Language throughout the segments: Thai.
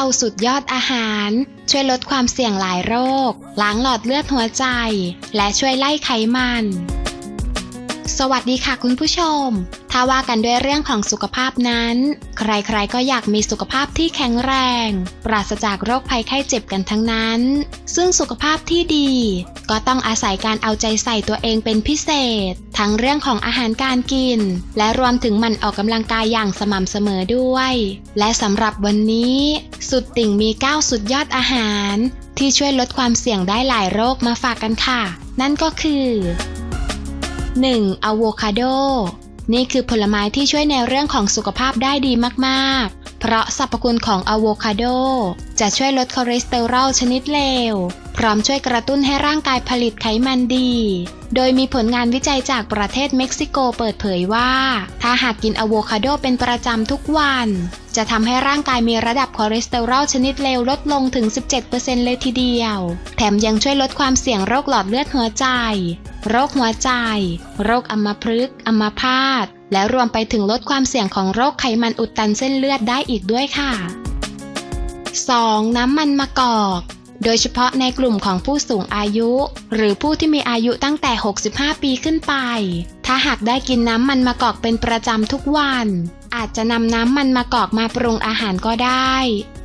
9สุดยอดอาหาร ช่วยลดความเสี่ยงหลายโรค ล้างหลอดเลือดหัวใจ และช่วยไล่ไขมัน สวัสดีค่ะคุณผู้ชม ถ้าว่ากันด้วยเรื่องของสุขภาพนั้น ใครๆก็อยากมีสุขภาพที่แข็งแรง ปราศจากโรคภัยไข้เจ็บกันทั้งนั้น ซึ่งสุขภาพที่ดี ก็ต้องอาศัยการเอาใจใส่ตัวเองเป็นพิเศษ ทั้งเรื่องของอาหารการกิน และรวมถึงหมันออกกำลังกายอย่างสม่ำเสมอด้วย และสำหรับวันนี้ สุดติ่งมี 9 สุดยอดอาหาร ที่ช่วยลดความเสี่ยงได้หลายโรคมาฝากกันค่ะ นั่นก็คือ 1. อะโวคาโด นี่คือผลไม้ที่ช่วยในเรื่องของสุขภาพได้ดีมากๆ เพราะสรรพคุณของอะโวคาโด จะช่วยลดคอเลสเตอรอลชนิดเลว พร้อมช่วยกระตุ้นให้ร่างกายผลิตไขมันดี โดยมีผลงานวิจัยจากประเทศเม็กซิโกเปิดเผยว่า ถ้าหากกินอะโวคาโดเป็นประจำทุกวัน จะทำให้ร่างกายมีระดับคอเลสเตอรอลชนิดเลวลดลงถึง 17%เลยทีเดียว แถมยังช่วยลดความเสี่ยงโรคหลอดเลือดหัวใจ โรคหัวใจ โรคอัมพฤกษ์อัมพาต และรวมไปถึงลดความเสี่ยงของโรคไขมันอุดตันเส้นเลือดได้อีกด้วยค่ะ 2. น้ำมันมะกอก โดยเฉพาะในกลุ่มของผู้สูงอายุ หรือผู้ที่มีอายุตั้งแต่ 65 ปีขึ้นไป ถ้าหากได้กินน้ำมันมะกอกเป็นประจำทุกวัน อาจจะนำน้ำมันมะกอกมาปรุงอาหารก็ได้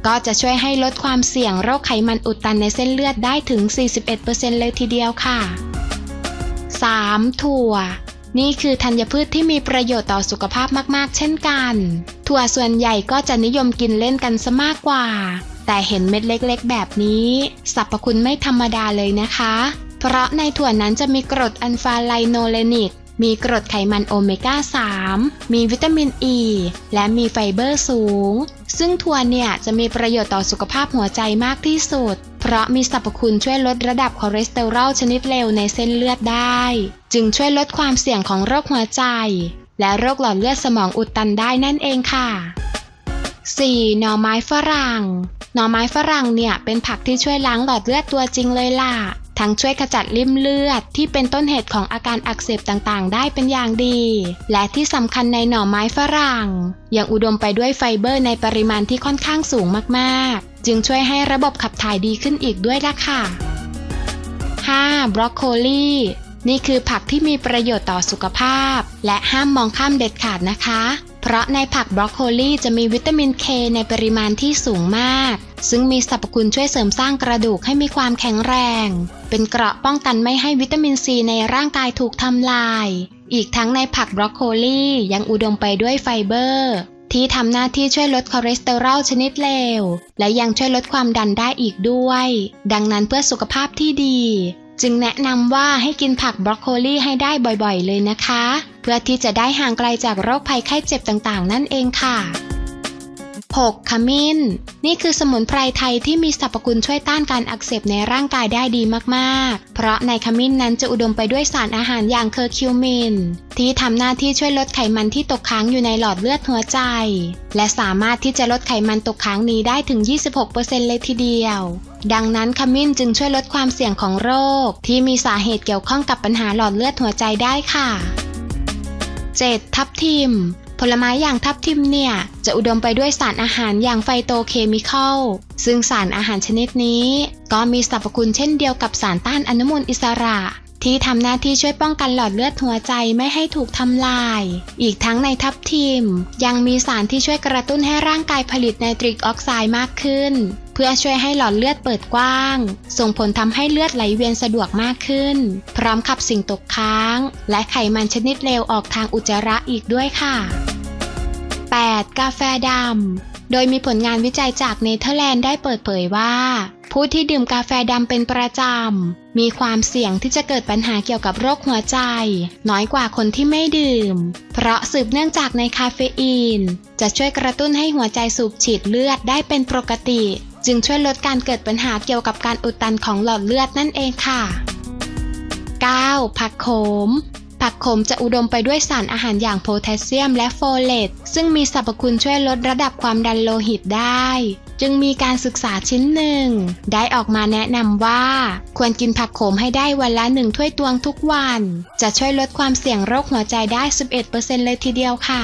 ก็จะช่วยให้ลดความเสี่ยงโรคไขมันอุดตันในเส้นเลือดได้ถึง 41%เลยทีเดียวค่ะ 3. ถั่วนี่คือธัญพืชที่มีประโยชน์ต่อสุขภาพมาก ๆ เช่นกัน ถั่วส่วนใหญ่ก็จะนิยมกินเล่นกันซะมากกว่า แต่เห็นเม็ดเล็กๆ แบบนี้สรรพคุณไม่ธรรมดาเลยนะคะ เพราะในถั่วนั้นจะมีกรดอัลฟาไลโนเลนิก มีกรดไขมันโอเมก้า 3 มีวิตามินอ e, ีและมีไฟเบอร์สูง ซึ่งถั่วเนี่ยจะมีประโยชน์ต่อสุขภาพหัวใจมากที่สุด เพราะมีสรรพคุณช่วยลดระดับคอเลสเตอรอลชนิดเลวในเส้นเลือดได้ จึงช่วยลดความเสี่ยงของโรคหัวใจ และโรคหลอดเลือดสมองอุดตันได้นั่นเองค่ะ 4. หน่อไม้ฝรั่ง หน่อไม้ฝรั่งเนี่ยเป็นผักที่ช่วยล้างหลอดเลือดตัวจริงเลยล่ะ ทั้งช่วยขจัดริ่มเลือดที่เป็นต้นเหตุของอาการอักเสบต่างๆ ได้เป็นอย่างดี และที่สำคัญในหน่อไม้ฝรั่ง ยังอุดมไปด้วยไฟเบอร์ในปริมาณที่ค่อนข้างสูงมากๆ จึงช่วยให้ระบบขับถ่ายดีขึ้นอีกด้วยล่ะค่ะ 5. บรอกโคลีนี่คือผักที่มีประโยชน์ต่อสุขภาพ และห้ามมองข้ามเด็ดขาดนะคะ เพราะในผักบรอกโคลีจะมีวิตามินเคในปริมาณที่สูงมาก ซึ่งมีสรรพคุณช่วยเสริมสร้างกระดูกให้มีความแข็งแรง เป็นเกราะป้องกันไม่ให้วิตามินซีในร่างกายถูกทำลาย อีกทั้งในผักบรอกโคลียังอุดมไปด้วยไฟเบอร์ ที่ทำหน้าที่ช่วยลดคอเลสเตอรอลชนิดเลว และยังช่วยลดความดันได้อีกด้วย ดังนั้นเพื่อสุขภาพที่ดี จึงแนะนำว่าให้กินผักบรอกโคลีให้ได้บ่อยๆ เลยนะคะ พื่อที่จะได้ห่างไกลจากโรคภัยไข้เจ็บต่างๆ นั่นเองค่ะ 6. ขมิ้น นี่คือสมุนไพรไทยที่มีสรรพคุณช่วยต้านการอักเสบในร่างกายได้ดีมากๆ เพราะในขมิ้นนั้นจะอุดมไปด้วยสารอาหารอย่างเคอร์คิวมิน ที่ทำหน้าที่ช่วยลดไขมันที่ตกค้างอยู่ในหลอดเลือดหัวใจ และสามารถที่จะลดไขมันตกค้างนี้ได้ถึง 26%เลยทีเดียว ดังนั้นขมิ้นจึงช่วยลดความเสี่ยงของโรค ที่มีสาเหตุเกี่ยวข้องกับปัญหาหลอดเลือดหัวใจได้ค่ะ 7. ทับทิม ผลไม้อย่างทับทิมเนี่ย จะอุดมไปด้วยสารอาหารอย่างไฟโตเคมีคอล ซึ่งสารอาหารชนิดนี้ ก็มีสรรพคุณเช่นเดียวกับสารต้านอนุมูลอิสระ ที่ทำหน้าที่ช่วยป้องกันหลอดเลือดหัวใจไม่ให้ถูกทำลาย อีกทั้งในทับทิม ยังมีสารที่ช่วยกระตุ้นให้ร่างกายผลิตไนตริกออกไซด์มากขึ้น เพื่อช่วยให้หลอดเลือดเปิดกว้าง ส่งผลทำให้เลือดไหลเวียนสะดวกมากขึ้น พร้อมขับสิ่งตกค้าง และไขมันชนิดเลวออกทางอุจจาระอีกด้วยค่ะ 8. กาแฟดำ โดยมีผลงานวิจัยจากเนเธอร์แลนด์ได้เปิดเผยว่า ผู้ที่ดื่มกาแฟดำเป็นประจำ มีความเสี่ยงที่จะเกิดปัญหาเกี่ยวกับโรคหัวใจ น้อยกว่าคนที่ไม่ดื่ม เพราะสืบเนื่องจากในคาเฟอีน จะช่วยกระตุ้นให้หัวใจสูบฉีดเลือดได้เป็นปกติ จึงช่วยลดการเกิดปัญหาเกี่ยวกับการอุดตันของหลอดเลือดนั่นเองค่ะ 9. ผักโขม ผักโขมจะอุดมไปด้วยสารอาหารอย่างโพแทสเซียมและโฟเลต ซึ่งมีสรรพคุณช่วยลดระดับความดันโลหิตได้ จึงมีการศึกษาชิ้นหนึ่ง ได้ออกมาแนะนำว่า ควรกินผักโขมให้ได้วันละหนึ่งถ้วยตวงทุกวัน จะช่วยลดความเสี่ยงโรคหัวใจได้ 11%เลยทีเดียวค่ะ